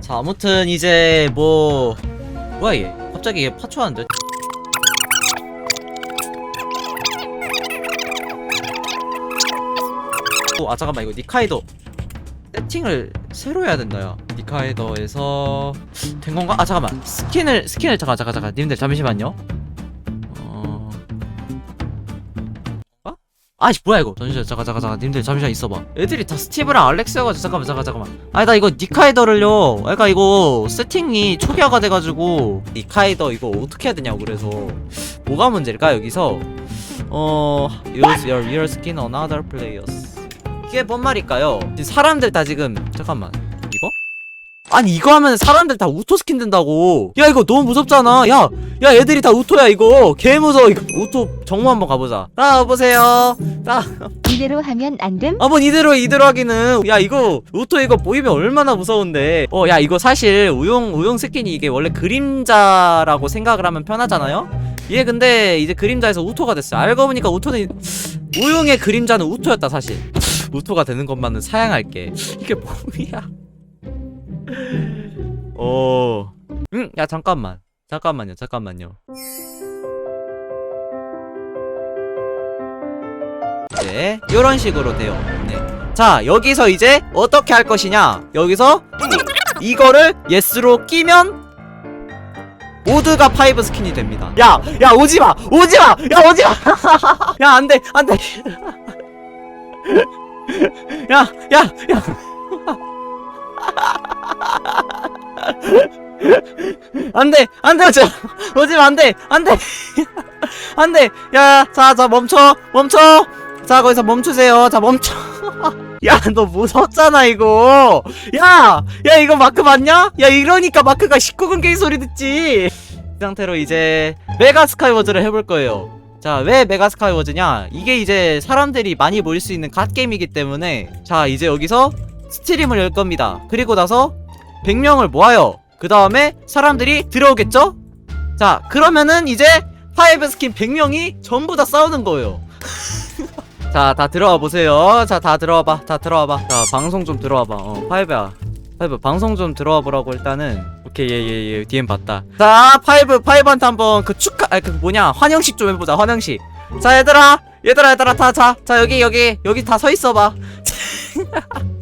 자 아무튼 이제 뭐 뭐야 얘 갑자기 얘 파초하는데? 오, 아 잠깐만 이거 니카이도 세팅을 새로 해야 된다 야 니카이더에서 된 건가? 아 잠깐만. 스킨을 스킨을 잠깐 잠깐 잠깐. 님들 잠시만요 아씨 뭐야 이거? 잠시만 잠깐 잠깐 잠깐. 님들 잠시만 있어봐. 애들이 다 스티브랑 알렉스여가지고 잠깐만 잠깐 잠깐만. 아니 나 이거 니카이더를요. 그러니까 이거 세팅이 초기화가 돼가지고 니카이더 이거 어떻게 해야 되냐고 그래서 뭐가 문제일까 여기서? 어 use your real skin on other players. 이게 뭔 말일까요? 사람들 다 지금 잠깐만? 아니 이거 하면 사람들 다 우토 스킨 된다고. 야 이거 너무 무섭잖아. 야야 애들이 다 우토야 이거. 개 무서워. 이거 우토 정모 한번 가보자. 자 보세요. 자. 이대로 하면 안 됨? 아뭐 이대로 이대로 하기는. 야 이거 우토 이거 보이면 얼마나 무서운데. 어 야 이거 사실 우용 우용 스킨이 이게 원래 그림자라고 생각을 하면 편하잖아요? 얘 근데 이제 그림자에서 우토가 됐어요. 알고 보니까 우토는 우용의 그림자는 우토였다 사실. 우토가 되는 것만은 사양할게. 이게 뭐야 어. 응, 야 잠깐만. 잠깐만요. 잠깐만요. 네, 이런 식으로 돼요. 네. 자, 여기서 이제 어떻게 할 것이냐? 여기서 이거를 예스로 끼면 모두가 파이브 스킨이 됩니다. 야, 야 오지 마, 오지 마, 야 오지 마. 야 안 돼, 안 돼. 야, 야, 야. 안돼 안돼 오지 마 오지 마 안돼 안돼. 안돼. 야자자 멈춰 멈춰. 자 거기서 멈추세요. 자 멈춰. 야 너 무섭잖아 이거. 야야 이거 마크 맞냐? 야 이러니까 마크가 19금 게임 소리 듣지. 이 상태로 이제 메가 스카이워즈를 해볼 거예요. 자 왜 메가 스카이워즈냐? 이게 이제 사람들이 많이 모일 수 있는 갓게임이기 때문에. 자 이제 여기서 스트림을 열 겁니다. 그리고 나서 100명을 모아요. 그 다음에 사람들이 들어오겠죠? 자 그러면은 이제 파이브 스킨 100명이 전부 다 싸우는 거예요. 자 다 들어와 보세요. 자 다 들어와 봐 다 들어와 봐 자 방송 좀 들어와 봐 어 파이브야. 파이브 방송 좀 들어와 보라고 일단은. 오케이 예 예 예. DM 봤다. 자 파이브 파이브한테 한번 그 축하 아그 뭐냐? 환영식 좀 해보자 환영식. 자 얘들아 얘들아 얘들아 다 자자. 자, 여기 여기 여기 다 서 있어 봐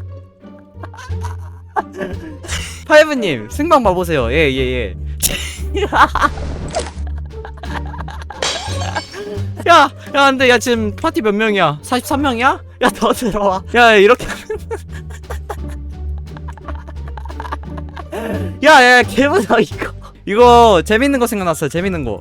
파이브님 생방 봐보세요 예 예 예 야, 야, 안 돼. 야, 지금 파티 몇 명이야? 43명이야? 야, 더 들어와. 야, 이렇게. 야, 야, 개무서 이거. 이거 재밌는 거 생각났어요. 재밌는 거.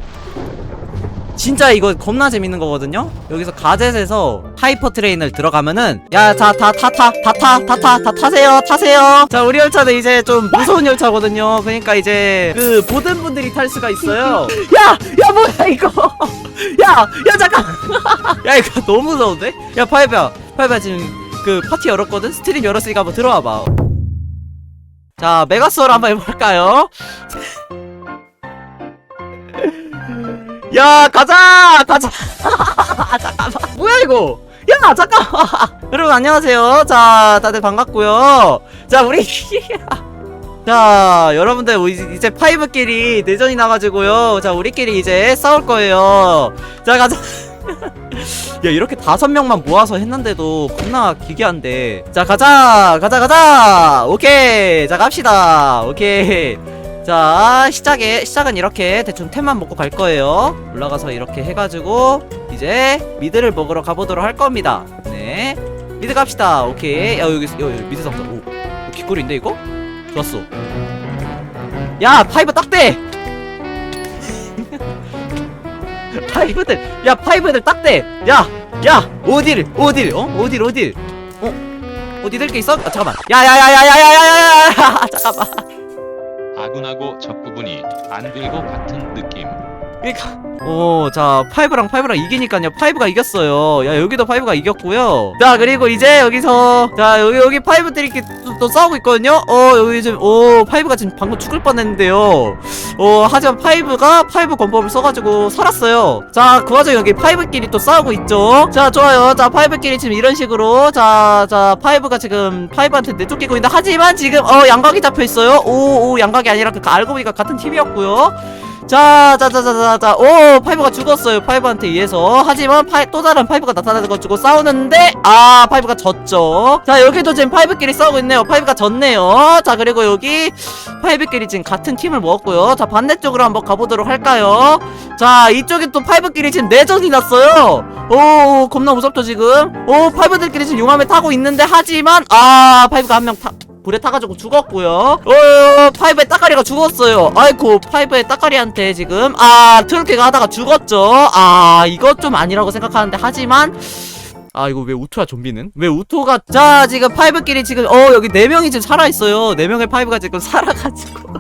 진짜 이거 겁나 재밌는 거거든요. 여기서 가젯에서 하이퍼 트레인을 들어가면은 야, 자, 다 타 타, 다 타, 다 타, 다 타세요, 타세요. 자, 우리 열차는 이제 좀 무서운 열차거든요. 그러니까 이제 그 모든 분들이 탈 수가 있어요. 야, 야, 뭐야 이거? 야, 야, 잠깐. 야, 이거 너무 무서운데? 야, 파이브야, 파이브야 지금 그 파티 열었거든. 스트림 열었으니까 한번 들어와 봐. 자, 메가스월 한번 해볼까요? 야 가자! 가자! 잠깐만. 뭐야 이거? 야 잠깐만. 여러분 안녕하세요. 자 다들 반갑고요. 자 우리 자 여러분들 이제 파이브끼리 내전이 나가지고요. 자 우리끼리 이제 싸울 거예요. 자 가자. 야 이렇게 다섯 명만 모아서 했는데도 겁나 기괴한데. 자 가자! 가자 가자! 오케이! 자 갑시다. 오케이 자 시작에 시작은 이렇게 대충 템만 먹고 갈 거예요 올라가서 이렇게 해가지고 이제 미드를 먹으러 가보도록 할 겁니다 네 미드 갑시다 오케이 야 여기 여기 미드 상자 오 귓골인데 이거 좋았어 야 파이브 딱대 파이브들 야 파이브들 딱대 야야 어딜 어딜 어 어딜 어딜 어 어디 될 게 있어 아, 잠깐만 야야야야야야야야야 잠깐만 아군하고 적 부분이 안 들고 같은 느낌. 그러니까 오자 파이브랑 파이브랑 이기니까요. 파이브가 이겼어요. 야 여기도 파이브가 이겼고요. 자 그리고 이제 여기서 자 여기 여기 파이브들이 이렇게 또, 또 싸우고 있거든요. 어 여기 지금 오 파이브가 지금 방금 죽을 뻔했는데요. 어 하지만 파이브가 파이브 권법을 써가지고 살았어요. 자 그 와중에 여기 파이브끼리 또 싸우고 있죠. 자 좋아요. 자 파이브끼리 지금 이런 식으로 자자 파이브가 지금 파이브한테 내쫓기고 있는데 하지만 지금 어 양각이 잡혀 있어요. 오오 양각이 아니라 그 알고 보니까 같은 팀이었고요 자, 자, 자, 자, 자, 자, 오, 파이브가 죽었어요. 파이브한테 의해서. 하지만 파이, 또 다른 파이브가 나타나가지고 싸우는데, 아, 파이브가 졌죠. 자, 여기도 지금 파이브끼리 싸우고 있네요. 파이브가 졌네요. 자, 그리고 여기 파이브끼리 지금 같은 팀을 먹었고요. 자, 반대쪽으로 한번 가보도록 할까요? 자, 이쪽에 또 파이브끼리 지금 내전이 났어요. 오, 겁나 무섭죠, 지금? 오, 파이브들끼리 지금 용암에 타고 있는데, 하지만, 아, 파이브가 한 명 타, 불에 타가지고 죽었고요. 어, 파이브의 따까리가 죽었어요. 아이고, 파이브의 따까리한테 지금 아 트롤케가 하다가 죽었죠. 아 이것 좀 아니라고 생각하는데 하지만. 아 이거 왜 우토야 좀비는? 왜 우토가 자 지금 파이브끼리 지금 어 여기 네 명이 지금 살아 있어요. 네 명의 파이브가 지금 살아가지고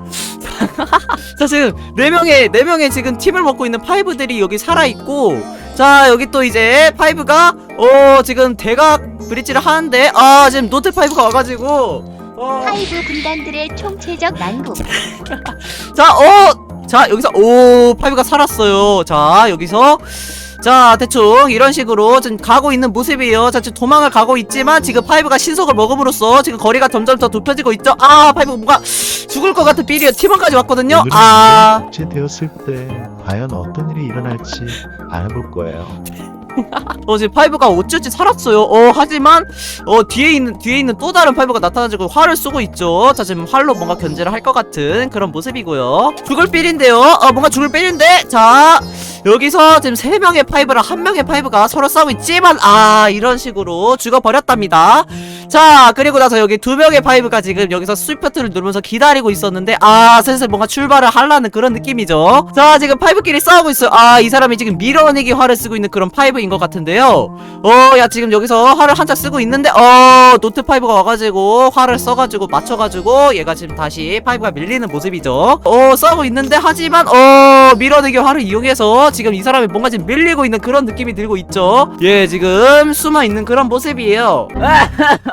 자 지금 네 명의 네 명의 지금 팀을 먹고 있는 파이브들이 여기 살아 있고 자 여기 또 이제 파이브가 어 지금 대각 브릿지를 하는데 아 지금 노트 파이브가 와가지고 어, 파이브 군단들의 총체적 난국. 자, 어! 자, 여기서, 오, 파이브가 살았어요. 자, 여기서. 자, 대충, 이런 식으로 지금 가고 있는 모습이에요. 자, 지금 도망을 가고 있지만, 지금 파이브가 신속을 먹음으로써 지금 거리가 점점 더 좁혀지고 있죠. 아, 파이브가 뭔가 죽을 것 같은 비리가 팀원까지 왔거든요. 아, 복제되었을 때 과연 어떤 일이 일어날지 알아볼 거예요. 어, 지금 파이브가 어쩌지 살았어요. 어, 하지만, 어, 뒤에 있는, 뒤에 있는 또 다른 파이브가 나타나지고 활을 쏘고 있죠. 자, 지금 활로 뭔가 견제를 할 것 같은 그런 모습이고요. 죽을 빌인데요. 어, 뭔가 죽을 빌인데, 자, 여기서 지금 세 명의 파이브랑 한 명의 파이브가 서로 싸우고 있지만, 아, 이런 식으로 죽어 버렸답니다. 자, 그리고 나서 여기 두 명의 파이브가 지금 여기서 스위퍼트를 누르면서 기다리고 있었는데, 아, 슬슬 뭔가 출발을 하려는 그런 느낌이죠. 자, 지금 파이브끼리 싸우고 있어요. 아, 이 사람이 지금 밀어내기 활을 쓰고 있는 그런 파이브인 것 같은데요. 어, 야, 지금 여기서 활을 한짝 쓰고 있는데, 어, 노트 파이브가 와가지고 활을 써가지고 맞춰가지고 얘가 지금 다시 파이브가 밀리는 모습이죠. 어, 싸우고 있는데, 하지만, 어, 밀어내기 활을 이용해서 지금 이 사람이 뭔가 지금 밀리고 있는 그런 느낌이 들고 있죠. 예, 지금 숨어 있는 그런 모습이에요.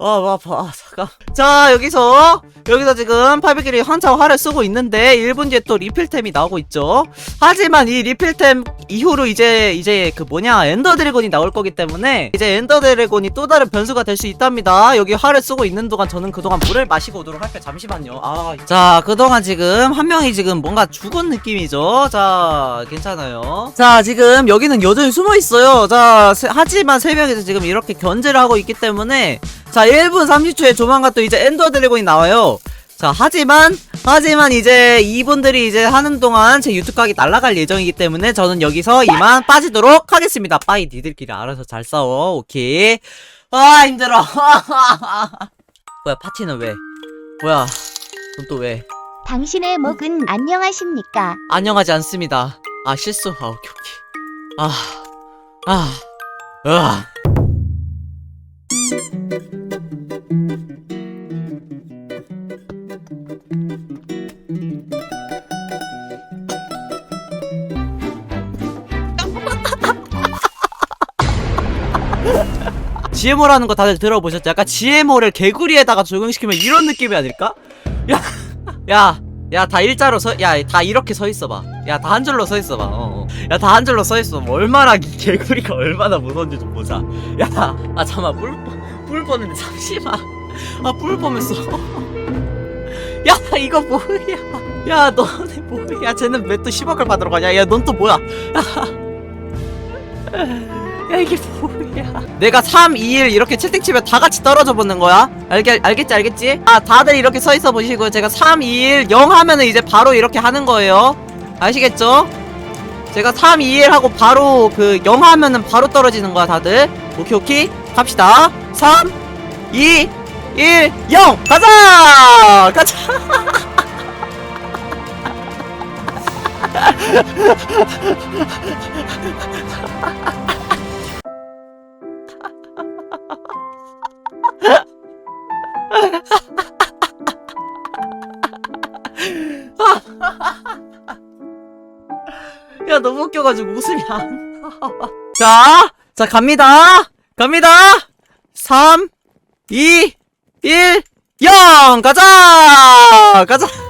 아, 뭐 아파. 아, 잠깐. 자, 여기서, 여기서 지금 파이브끼리 한참 활을 쓰고 있는데, 1분 뒤에 또 리필템이 나오고 있죠. 하지만 이 리필템 이후로 이제, 이제 그 뭐냐, 엔더 드래곤이 나올 거기 때문에, 이제 엔더 드래곤이 또 다른 변수가 될 수 있답니다. 여기 활을 쓰고 있는 동안 저는 그동안 물을 마시고 오도록 할게요. 잠시만요. 아, 자, 그동안 지금 한 명이 지금 뭔가 죽은 느낌이죠. 자, 괜찮아요. 자, 지금 여기는 여전히 숨어 있어요. 자, 세- 하지만 세 명이서 지금 이렇게 견제를 하고 있기 때문에, 자, 1분 30초에 조만간 또 이제 엔더 드래곤이 나와요. 자, 하지만, 하지만 이제 이분들이 이제 하는 동안 제 유튜브 각이 날아갈 예정이기 때문에 저는 여기서 이만 빠지도록 하겠습니다. 빠이, 니들끼리 알아서 잘 싸워. 오케이. 아, 힘들어. 뭐야, 파티는 왜? 뭐야, 넌 또 왜? 당신의 목은 안녕하십니까? 안녕하지 않습니다. 아, 실수. 아, 오케이, 오케이. 아, 아, 아. GMO라는 거 다들 들어보셨죠? 약간 GMO를 개구리에다가 적용시키면 이런 느낌이 아닐까? 야, 야, 야, 다 일자로 서, 야, 다 이렇게 서 있어봐. 야, 다 한 줄로 서 있어봐. 어, 어. 야, 다 한 줄로 서 있어. 뭐 얼마나 이 개구리가 얼마나 무서운지 좀 보자. 야, 아 잠만 뿔, 뿔 뻔했네. 잠시만. 아, 뿔 뻔했어. 야, 이거 뭐야? 야, 너네 뭐야? 쟤는 왜 또 10억을 받으러 가냐? 야, 넌 또 뭐야? 야, 이게 뭐야? 내가 3, 2, 1 이렇게 채팅 치면 다 같이 떨어져 보는 거야? 알겠, 알겠지, 알겠지? 아, 다들 이렇게 서 있어 보시고, 제가 3, 2, 1, 0 하면은 이제 바로 이렇게 하는 거예요. 아시겠죠? 제가 3, 2, 1 하고 바로 그 0 하면은 바로 떨어지는 거야, 다들. 오케이, 오케이. 갑시다. 3, 2, 1, 0! 가자! 가자! 야 너무 웃겨가지고 웃음이 안 나와 자, 자 갑니다 갑니다 3 2 1 0 가자! 가자